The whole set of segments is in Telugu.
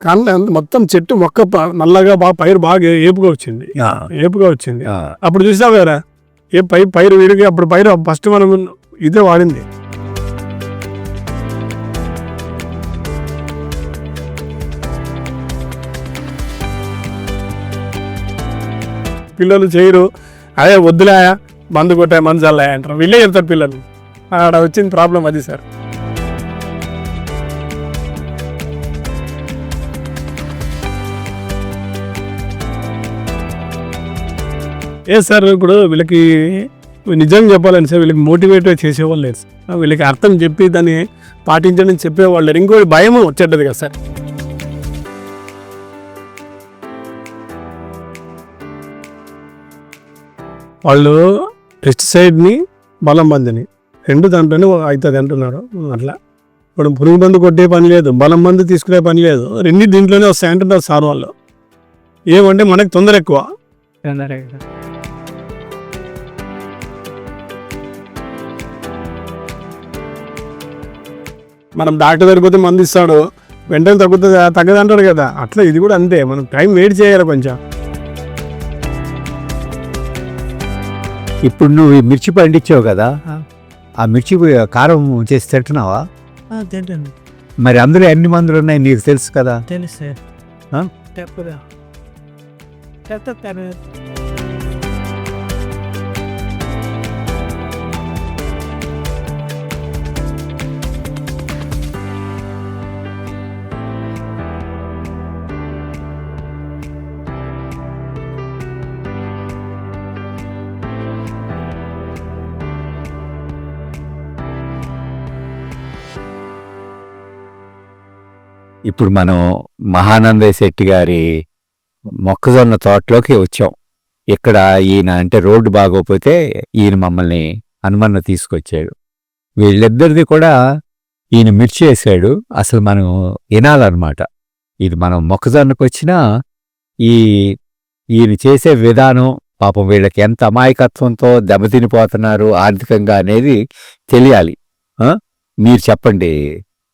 కానీ అంత- మొత్తం చెట్టు మొక్క నల్లగా బాగా పైరు బాగా ఏపుగా వచ్చింది. ఏపుగా వచ్చింది. అప్పుడు చూసావు కదా? ఏ పై పైరు విరిగి అప్పుడు పైరు ఫస్ట్ మనం ఇదే వాడింది. పిల్లలు చేయరు. అదే వద్దులే మందు కొట్టే మందు చల్లే అంటారు. వీళ్ళే చెప్తారు పిల్లలు ఆడ వచ్చింది ప్రాబ్లం అది సార్. ఏ సార్ ఇప్పుడు వీళ్ళకి నిజంగా చెప్పాలని సార్ వీళ్ళకి మోటివేట్ చేసేవాళ్ళు లేదు సార్. వీళ్ళకి అర్థం చెప్పి దాన్ని పాటించడం చెప్పేవాళ్ళు లేరు. ఇంకోటి భయం వచ్చేటది కదా సార్. వాళ్ళు పెస్టిసైడ్ని బలం మందిని రెండు దాంట్లోనే అవుతుంది అంటున్నారు. అట్లా. ఇప్పుడు పురుగు మందు కొట్టే పని లేదు బలం మందు తీసుకునే పని లేదు. రెండు దీంట్లోనే వస్తాయి అంటున్నారు సార్ వాళ్ళు. ఏమంటే మనకి తొందర ఎక్కువ. మనం డాక్టర్ దగ్గరికి పోతే మందు ఇస్తాడు వెంటనే తగ్గుతుంది తగ్గదు అంటాడు కదా. అట్లా ఇది కూడా అంతే. మనం టైం వెయిట్ చేయాలి కొంచెం. ఇప్పుడు నువ్వు ఈ మిర్చి పండించావు కదా ఆ. మిర్చి కారం చేసి తింటున్నావా? తింటాను మరి అందులో ఎన్ని మందులు ఉన్నాయి నీకు తెలుసు కదా? తెలుసు. ఇప్పుడు మనం మహానంద శెట్టి గారి మొక్కజొన్న తోటలోకి వచ్చాం. ఇక్కడ ఈయన అంటే రోడ్డు బాగోపోతే ఈయన మమ్మల్ని హనుమన్న తీసుకొచ్చాడు. వీళ్ళిద్దరిది కూడా ఈయన మిర్చి వేసాడు. అసలు మనం వినాలన్నమాట. ఇది మనం మొక్కజొన్నకు వచ్చినా ఈ ఈయన చేసే విధానం పాపం వీళ్ళకి ఎంత అమాయకత్వంతో దెబ్బతినిపోతున్నారు ఆర్థికంగా అనేది తెలియాలి. మీరు చెప్పండి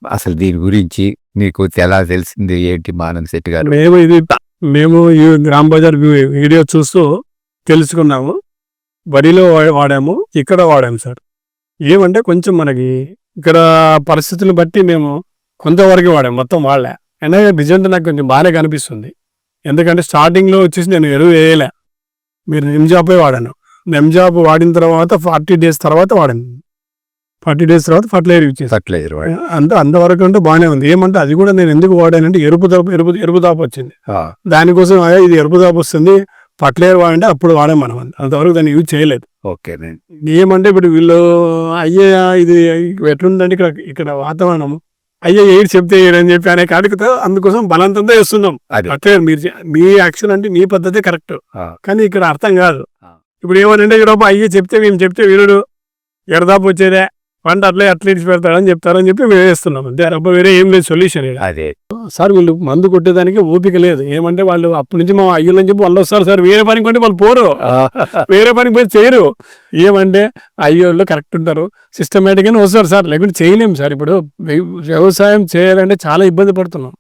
అసలు దీని గురించి. నీకు ఎలా తెలిసింది ఏంటి మానం శెట్టి గారు? మేము ఇది మేము ఈ గ్రామ్ బజార్ వీడియో చూస్తూ తెలుసుకున్నాము. వరిలో వాడాము ఇక్కడ వాడాము సార్. ఏమంటే కొంచెం మనకి ఇక్కడ పరిస్థితులు బట్టి మేము కొంతవరకు వాడాము మొత్తం వాడలే. అయినా రిజల్ట్ నాకు కొంచెం బాగానే కనిపిస్తుంది. ఎందుకంటే స్టార్టింగ్లో వచ్చేసి నేను ఎరువు వేయలే. మీరు నిమ్జాపే వాడాను. నిమ్జాప్ వాడిన తర్వాత ఫార్టీ డేస్ తర్వాత వాడాను. ఫార్టీ డేస్ తర్వాత ఫర్టిలైజర్ యూజ్ చేశాను ఫర్టిలైజర్. అంత అంతవరకు అంటే బాగానే ఉంది. ఏమంటే అది కూడా నేను ఎందుకు వాడానంటే ఎరుపు దాపు ఎరుపు ఎరుపు దాపు వచ్చింది. దానికోసం "అయ్యా, ఇది ఎరుపు దాపు వస్తుంది. ఫర్టిలైజర్ వాడంటే అప్పుడు వాడాం మనం అంతవరకు దాన్ని యూజ్ చేయలేదు. ఓకేనండి ఏమంటే ఇప్పుడు వీళ్ళు అయ్యే ఇది ఎట్లుందంటే ఇక్కడ ఇక్కడ వాతావరణం. అయ్యే ఏడు చెప్తే ఏడు అని చెప్పి అనే కాడికి అందుకోసం బలంతంతో వేస్తున్నాం. అట్లే మీరు మీ యాక్షన్ అంటే మీ పద్ధతి కరెక్ట్. కానీ ఇక్కడ అర్థం కాదు. ఇప్పుడు ఏమనంటే ఇక్కడ అయ్యే చెప్తే మేము చెప్తే వీరుడు ఎడదాపు వచ్చేదే. పంట అట్లే అట్లా ఇడిచి పెడతాడని చెప్తారని చెప్పి మేము వేస్తున్నాం. అంతే రబ్బ వేరే ఏం లేదు సొల్యూషన్ అదే. సార్ వీళ్ళు మందు కొట్టేదానికి ఓపిక లేదు. ఏమంటే వాళ్ళు అప్పటి నుంచి మా అయ్యలని చెప్పి వాళ్ళు వస్తారు సార్. వేరే పనికి కొంటే వాళ్ళు పోరు. వేరే పనికి పోయి చేయరు. ఏమంటే అయ్యోళ్ళు కరెక్ట్ ఉంటారు. సిస్టమేటిక్ గానే వస్తారు సార్. లేకుంటే చేయలేము సార్. ఇప్పుడు వ్య- వ్యవసాయం చేయాలంటే చాలా ఇబ్బంది పడుతున్నాం.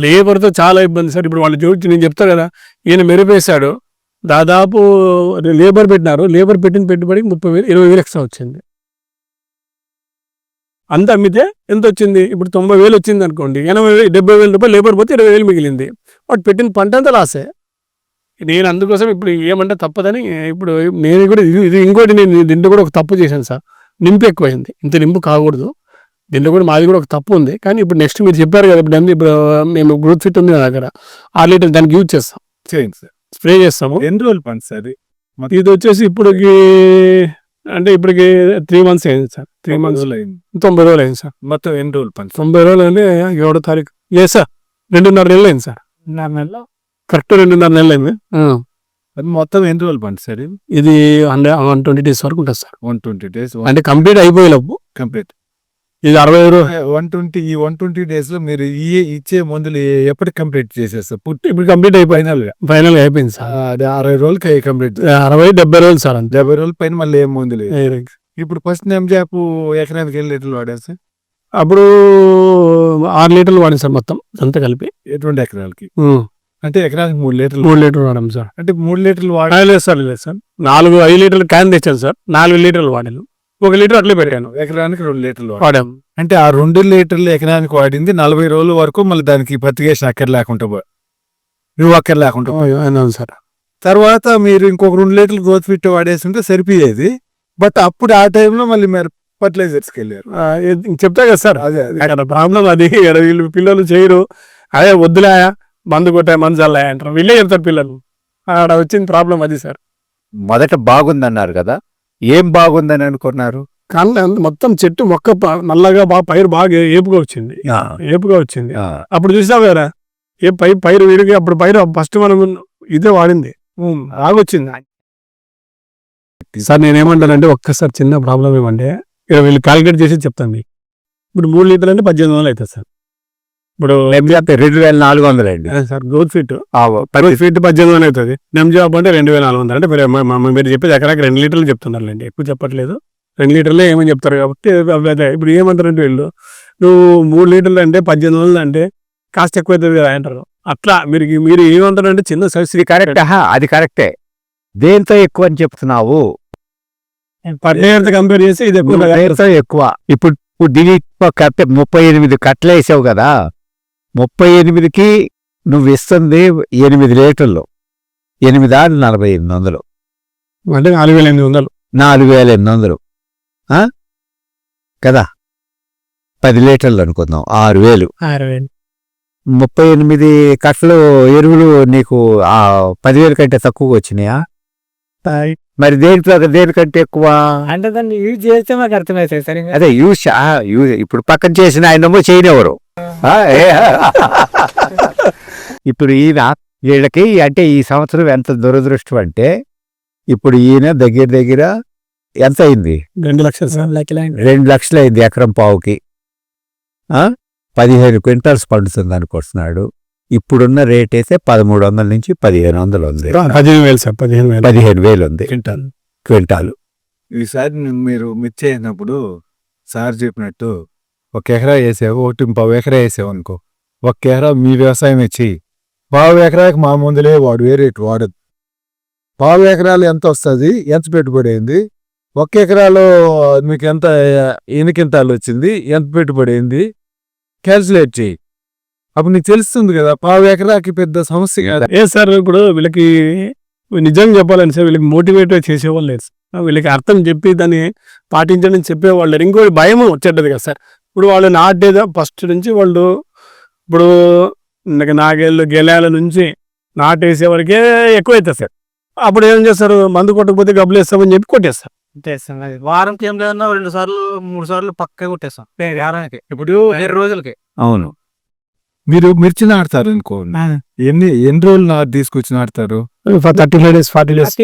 లేబర్తో చాలా ఇబ్బంది సార్. ఇప్పుడు వాళ్ళు చూసి నేను చెప్తా కదా ఈయన మెరుపేశాడు. దాదాపు లేబర్ పెట్టినారు. లేబర్ పెట్టిన పెట్టుబడికి ముప్పై వేలు ఇరవై వేలు ఎక్స్ట్రా వచ్చింది. అంత అమ్మితే ఎంత వచ్చింది ఇప్పుడు తొంభై వేలు వచ్చింది అనుకోండి. ఎనభై వేలు డెబ్బై వేల రూపాయలు లేబర్ పోతే ఇరవై వేలు మిగిలింది. వాడు పెట్టిన పంట అంతా లాసే. నేను అందుకోసం ఇప్పుడు ఏమంటే తప్పదని ఇప్పుడు నేను కూడా ఇది ఇది ఇంకోటి నేను దీంట్లో కూడా ఒక తప్పు చేశాను సార్. నింపు ఎక్కువైంది. ఇంత నింపు కాకూడదు. దీంట్లో కూడా మాది కూడా ఒక తప్పు ఉంది. కానీ ఇప్పుడు నెక్స్ట్ మీరు చెప్పారు కదా ఇప్పుడు ఇప్పుడు మేము గ్రోత్ ఫిట్ ఉంది నా దగ్గర. ఆ లీటర్ దానికి యూజ్ చేస్తాం. చేయండి సార్. స్ప్రే చేస్తాము. ఎన్ని రోజులు పండి సార్ ఇది? ఇది వచ్చేసి ఇప్పటికి అంటే ఇప్పటికి త్రీ మంత్స్ అయింది సార్. త్రీ మంత్స్ తొంభై రోజులు అయింది సార్. మొత్తం ఎన్ని రోజులు సార్? తొంభై రోజులు అంటే ఏడో తారీఖు. ఏ సార్ రెండున్నర నెలలు అయింది సార్. నా నెలలో. కరెక్ట్ రెండున్నర నెలలు అయింది. ఆ. అది మొత్తం ఎన్ని రోజులు పండి సార్ ఇది? ఇది హండ్రెడ్ వన్ ట్వంటీ డేస్ వరకు ఉంటుంది సార్. వన్ ట్వంటీ డేస్ అంటే కంప్లీట్ అయిపోయేలోపు కంప్లీట్ ఇది అరవై వన్ ట్వంటీ ఈ వన్ ట్వంటీ డేస్లో మీరు ఈ ఇచ్చే మందులు ఎప్పటికి కంప్లీట్ చేసేస్తారు పుట్టి ఇప్పుడు కంప్లీట్ అయిపోయింది ఫైనల్గా ఫైనల్గా అయిపోయింది సార్. అది అరవై రోజులకి కంప్లీట్ అరవై డెబ్బై రోజులు సార్ డెబ్బై రోజుల పైన మళ్ళీ ఏం మందులు. ఇప్పుడు ఫస్ట్ ఎంజాప్ ఎకరానికి వెళ్ళి ఎట్లు వాడారు సార్? అప్పుడు ఆరు లీటర్లు వాడాం సార్ మొత్తం అంతా కలిపి. ఎటువంటి ఎకరాలకి. అంటే ఎకరానికి మూడు లీటర్లు. మూడు లీటర్లు వాడాం సార్. అంటే మూడు లీటర్లు వాడ ఆ, లేదు సార్ లేదు సార్. నాలుగు ఐదు లీటర్లు క్యాన్ తెచ్చాను సార్. నాలుగు లీటర్లు వాడాను. ఒక లీటర్ అట్లే పెట్టాను ఎకరానికి రెండు లీటర్లు వాడ అంటే ఆ రెండు లీటర్లు ఎకరానికి వాడింది నలభై రోజుల వరకు మళ్ళీ దానికి పత్తికేసిన అక్కర లేకుండా నువ్వు అక్కర లేకుండా. అవును సార్. తర్వాత మీరు ఇంకొక రెండు లీటర్లు గ్రోత్ ఫిట్ వాడేసి ఉంటే సరిపోయేది. బట్ అప్పుడు ఆ టైంలో మళ్ళీ మీరు ఫర్టిలైజర్స్కి వెళ్ళారు. చెప్తా కదా సార్. అదే ప్రాబ్లం అది. ఇక్కడ వీళ్ళు పిల్లలు చేయరు. అదే వద్దులే మందు కొట్టాయి మందు చల్లాయి అంటారు. వీళ్ళే చెప్తారు పిల్లలు. అక్కడ వచ్చిన ప్రాబ్లం అది సార్. మొదట బాగుందన్నారు కదా. ఏం బాగుందని అనుకున్నారు? కానీ మొత్తం చెట్టు మొక్క నల్లగా బాగా పైరు బాగా ఏపుగా వచ్చింది. ఏపుగా వచ్చింది. అప్పుడు చూసావు కదా? ఏ పై పైరు విరిగి అప్పుడు పైరు ఫస్ట్ మనం ఇదే వాడింది. ఆగొచ్చింది. సార్ నేనేమంటానంటే ఒక్కసారి చిన్న ప్రాబ్లం ఏమంటే వీళ్ళు క్యాలిక్యులేట్ చేసి చెప్తాను మీకు. ఇప్పుడు మూడు లీటర్లు అంటే పద్దెనిమిది వందలు అవుతుంది సార్. ఇప్పుడు రెండు వేల నాలుగు వందలు అండి. Sir growth feet. Growth feet. పద్దెనిమిది వందలు అవుతుంది. నెమ్ జాబ్ అంటే రెండు వేల నాలుగు వందలు. అంటే మీరు చెప్పేది ఎకరాకి రెండు లీటర్లు చెప్తున్నారులేండి. ఎక్కువ చెప్పట్లేదు. రెండు లీటర్లే ఏమని చెప్తారు కాబట్టి ఇప్పుడు ఏమంటారంటే వీళ్ళు నువ్వు మూడు లీటర్లు అంటే పద్దెనిమిది వందలు అంటే కాస్ట్ ఎక్కువ అవుతుంది కదా అంటారు. అట్లా మీరు మీరు ఏమంటారంటే చిన్న సైజ్ ఇది కరెక్ట్. అది కరెక్టే. దేంతో ఎక్కువ అని చెప్తున్నావు? కంపేర్ చేసి ఇది ఎక్కువ ఎక్కువ? ఇప్పుడు ఇప్పుడు కట్ట ముప్పై ఎనిమిది కట్టలు వేసావు కదా. ముప్పై ఎనిమిదికి నువ్వు ఇస్తుంది ఎనిమిది లీటర్లు. ఎనిమిది ఆరు నలభై ఎనిమిది వందలు. అంటే నాలుగు వేల ఎనిమిది వందలు. నాలుగు వేల ఎనిమిది వందలు? కదా? పది లీటర్లు అనుకుందాం ఆరు వేలు. ఆరు వేలు. ముప్పై ఎనిమిది కట్టలు ఎరువులు నీకు ఆ పదివేల కంటే తక్కువ వచ్చినాయా? మరి దేంట్లో దేనికంటే ఎక్కువ? అంటే దాన్ని యూజ్ చేస్తే మాకు అర్థమవుతుంది సార్. అదే యూస్ ఆ, యూస్ ఇప్పుడు పక్కన చేసిన ఆయనేమో చేయనివ్వరు. ఇప్పుడు ఈయన వీళ్ళకి అంటే ఈ సంవత్సరం ఎంత దురదృష్టం అంటే ఇప్పుడు ఈయన దగ్గర దగ్గర ఎంత అయింది? రెండు లక్షలు రెండు లక్షలు అయింది. ఎకరం పావుకి. ఆ? పదిహేను క్వింటాల్స్ పండుతుంది అనుకుంటున్నాడు. ఇప్పుడున్న రేట్ అయితే పదమూడు వందల నుంచి పదిహేను వందలు ఉంది. పదిహేను వేలు సార్ పదిహేను వేలు. పదిహేను వేలు ఉంది. క్వింటాల్. క్వింటాలు. ఈసారి మీరు మిర్చి అయినప్పుడు సార్ చెప్పినట్టు ఒక ఎకరా వేసావు ఒకటి పావు ఎకరా వేసావు అనుకో. ఒక ఎకరా మీ వ్యవసాయం చెయ్యి. పావు ఎకరాకి మా ముందులే వాడు వేరే వాడదు. పావు ఎకరాలు ఎంత వస్తుంది ఎంత పెట్టుబడి అయింది? ఒక ఎకరాలో మీకు ఎంత ఎన్ని వచ్చింది ఎంత పెట్టుబడి అయింది? క్యాల్కులేట్ చేయి అప్పుడు నీకు తెలుస్తుంది కదా పావు ఎకరాకి పెద్ద సమస్య కాదు. ఏ సార్ ఇప్పుడు వీళ్ళకి నిజంగా చెప్పాలని సార్ వీళ్ళకి మోటివేట్ చేసేవాళ్ళు లేదు వీళ్ళకి అర్థం చెప్పి దాన్ని పాటించడం చెప్పేవాళ్ళు లేరు. ఇంకోటి భయం వచ్చేటది కదా సార్. ఇప్పుడు వాళ్ళు నాటేదా ఫస్ట్ నుంచి వాళ్ళు ఇప్పుడు నాగేళ్ళు గెలాల నుంచి నాటేసే వరకే ఎక్కువ అవుతుంది సార్. అప్పుడు ఏం చేస్తారు? మందు కొట్టకపోతే గబ్బులు వేస్తామని చెప్పి కొట్టేస్తారు. కొట్టేస్తాం అది. వారంకి ఏం లేదన్నా రెండు సార్లు మూడు సార్లు పక్క కొట్టేస్తాం. వారానికి. ఇప్పుడు ఏడు రోజులకి. అవును. మీరు మిర్చి నాటుతారు అనుకో ఎన్ని ఎన్ని రోజులు నాటు తీసుకొచ్చి నాటుతారు? Thirty five days forty days.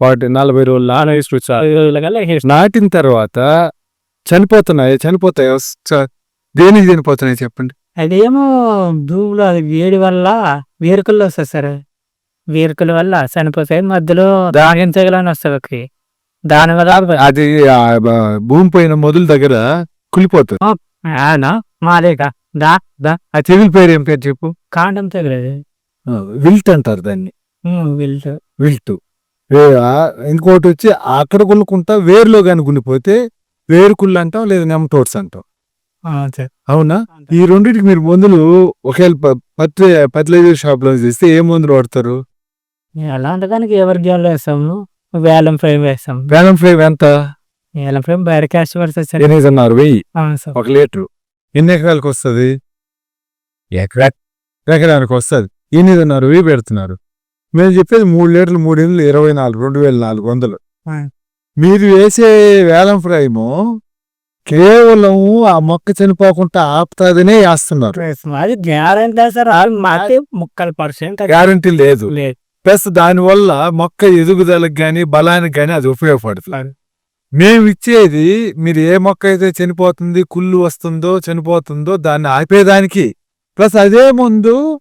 Forty నలభై రోజులు నాన వేసేస్తాం. నాటిన తర్వాత చనిపోతున్నాయి చనిపోతాయి దేనికి చనిపోతున్నాయి చెప్పండి? అదేమో భూమిలో అది వేడి వల్ల వేరుకలు వస్తాయి సార్. వేరుకల వల్ల చనిపోతాయి మధ్యలో దాని తెగలని వస్తుంది ఒకటి. దాని వల్ల అది భూమి పైన మొదలు దగ్గర కులిపోతుంది మాలేక దా దా. ఆ తెగులు పేరు ఏం పేరు చెప్పు? కాండం తెగలేదు. విల్ట్ అంటారు దాన్ని. వీళ్ళు విల్ట్. ఇంకోటి వచ్చి అక్కడ కుళ్ళుకుంటా వేరులో కానీ గుండిపోతే వేరు కుళ్ళు అంటాం లేదా నెమటోడ్స్ అంటాం అవునా ఈ రెండింటికి మీరు మందులు ఒకవేళ ఫర్టిలైజర్ షాప్లో చేస్తే ఏ మందులు వాడతారు? అలాంటి దానికి ఎవరి వేస్తాము? వేలం ఫ్రేమ్ వేస్తాం వేలం ఫ్లేవ్ ఎంత? వేలం ఫ్రేమ్ బయట క్యాష్ పడుతుంది సార్. ఎనిమిది అన్నారు వెయ్యి ఒక లీటరు. ఎన్ని ఎకరాలకు వస్తుంది? ఎకరా. ఎకరానికి వస్తుంది. ఎనిమిదిన్నర వెయ్యి పెడుతున్నారు. మేము చెప్పేది మూడు లీటర్లు మూడు ఇరవై నాలుగు రెండు వేల నాలుగు వందలు. ఆ. మీరు వేసే వేలం ఫ్రైము కేవలం ఆ మొక్క చనిపోకుండా ఆపుతాదనే వేస్తున్నారు. వేస్తాం. అది గ్యారంటీ సార్. మాకి ముక్కలు పర్సెంట్ గ్యారంటీ లేదు. లేదు. ప్లస్ దానివల్ల మొక్క ఎదుగుదలకు గాని బలానికి గాని అది ఉపయోగపడుతుంది. మేము ఇచ్చేది మీరు ఏ మొక్క అయితే చనిపోతుంది కుళ్ళు వస్తుందో చనిపోతుందో దాన్ని ఆపేదానికి. ప్లస్ అదే ముందు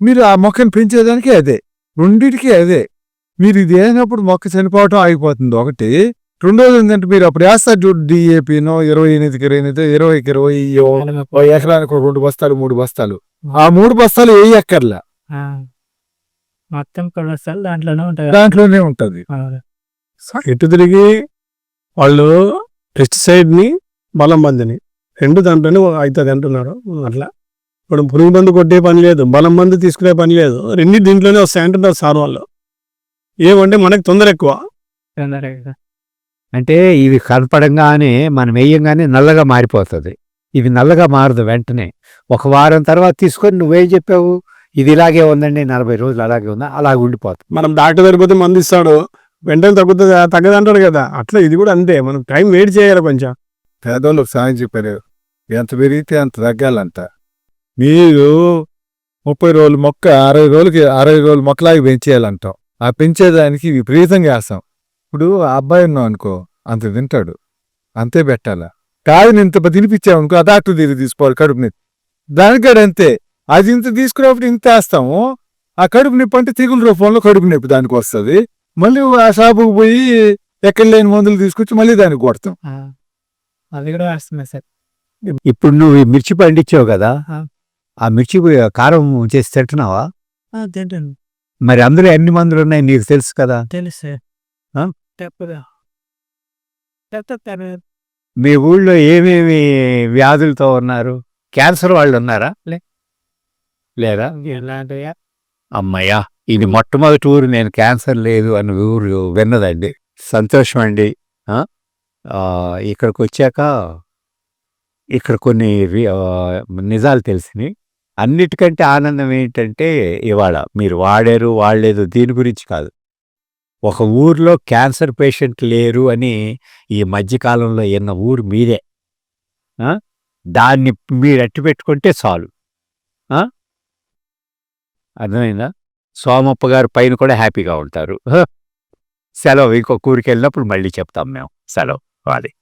మీరు ఆ మొక్కను పెంచేదానికి అదే. రెండిటికి అదే. మీరు ఇది అయినప్పుడు మొక్క చనిపోవటం ఆగిపోతుంది. ఒకటి. రెండోది ఏంటంటే మీరు అప్పుడు వేస్తారు చూడు డిఏపినో ఇరవై ఎనిమిదికి ఇరవై ఎనిమిది ఇరవైకి ఇరవై ఎకరానికి రెండు బస్తాలు మూడు బస్తాలు. ఆ మూడు బస్తాలు ఏ ఎక్కర్లా. మొత్తం దాంట్లోనే ఉంటాయి దాంట్లోనే ఉంటది. అవును. ఎటు తిరిగి వాళ్ళు పెస్టిసైడ్ని బలం మందుని రెండు దాంట్లోనే అవుతుంది అంటున్నారు. అట్లా. ఇప్పుడు పురుగు మందు కొట్టే పని లేదు బలం మందు తీసుకునే పని లేదు. రెండు దీంట్లోనే వస్తాయి అంటున్నారు సార్ వాళ్ళు. ఏమంటే మనకి తొందర ఎక్కువ తొందరగా. అంటే ఇవి కనపడంగానే మనం వేయంగానే నల్లగా మారిపోతుంది. ఇది నల్లగా మారదు వెంటనే. ఒక వారం తర్వాత తీసుకొని నువ్వేం చెప్పావు? ఇది ఇలాగే ఉందండి నలభై రోజులు అలాగే ఉందా? అలాగే ఉండిపోతుంది. మనం డాక్టర్ దగ్గర మందు ఇస్తాడు. వెంటనే తగ్గుతుంది తగ్గదు అంటాడు కదా. అట్లా ఇది కూడా అంతే. మనం టైం వెయిట్ చేయాలి కొంచెం. పేదోళ్ళకి సాయం చెప్పారు. ఎంత పెరిగితే అంత తగ్గాలంట. మీరు ముప్పై రోజులు మొక్క అరవై రోజులకి అరవై రోజులు మొక్కలాగి పెంచేయాలంటాం. ఆ పెంచేదానికి విపరీతంగా వేస్తాం. ఇప్పుడు ఆ అబ్బాయి ఉన్నాం అనుకో అంత తింటాడు. అంతే పెట్టాలా? కాదు ఇంత తినిపించామనుకో ఆ డాక్టర్ దగ్గర తీసుకోవాలి కడుపు నొప్పి దానికాడ అంతే. అది ఇంత తీసుకున్నప్పుడు ఇంత వేస్తాము ఆ కడుపు నొప్పి అంటే తెగుల రూపంలో కడుపు నొప్పి దానికి వస్తుంది. మళ్ళీ ఆ షాపుకు పోయి ఎక్కడ లేని మందులు తీసుకొచ్చి మళ్ళీ దానికి కొడతాం. ఆ. అవి కూడా వేస్తున్నాయి సార్. ఇప్పుడు నువ్వు ఈ మిర్చి పండించావు కదా ఆ. ఆ మిర్చి కారం చేసి తింటున్నావా? తింటాను. మరి అందులో ఎన్ని మందులు ఉన్నాయి నీకు తెలుసు కదా? తెలుసు. మీ ఊళ్ళో ఏమేమి వ్యాధులతో ఉన్నారు? క్యాన్సర్ వాళ్ళు ఉన్నారా? లే. లేరా? ఎలాంటివి అమ్మయ్యా ఇది మొట్టమొదటి ఊరు నేను క్యాన్సర్ లేదు అని ఊరు విన్నదండి. సంతోషం అండి. ఇక్కడికి వచ్చాక ఇక్కడ కొన్ని నిజాలు తెలిసినాయి. అన్నిటికంటే ఆనందం ఏంటంటే ఇవాళ మీరు వాడారు వాడలేదు దీని గురించి కాదు. ఒక ఊర్లో క్యాన్సర్ పేషెంట్ లేరు అని ఈ మధ్యకాలంలో ఎన్న ఊరు మీరే దాన్ని మీరు అట్టి పెట్టుకుంటే చాలు అర్థమైందా? సోమప్ప గారు పైన కూడా హ్యాపీగా ఉంటారు. సెలవు ఇంకొక ఊరికి వెళ్ళినప్పుడు మళ్ళీ చెప్తాం మేము. సెలవు అది.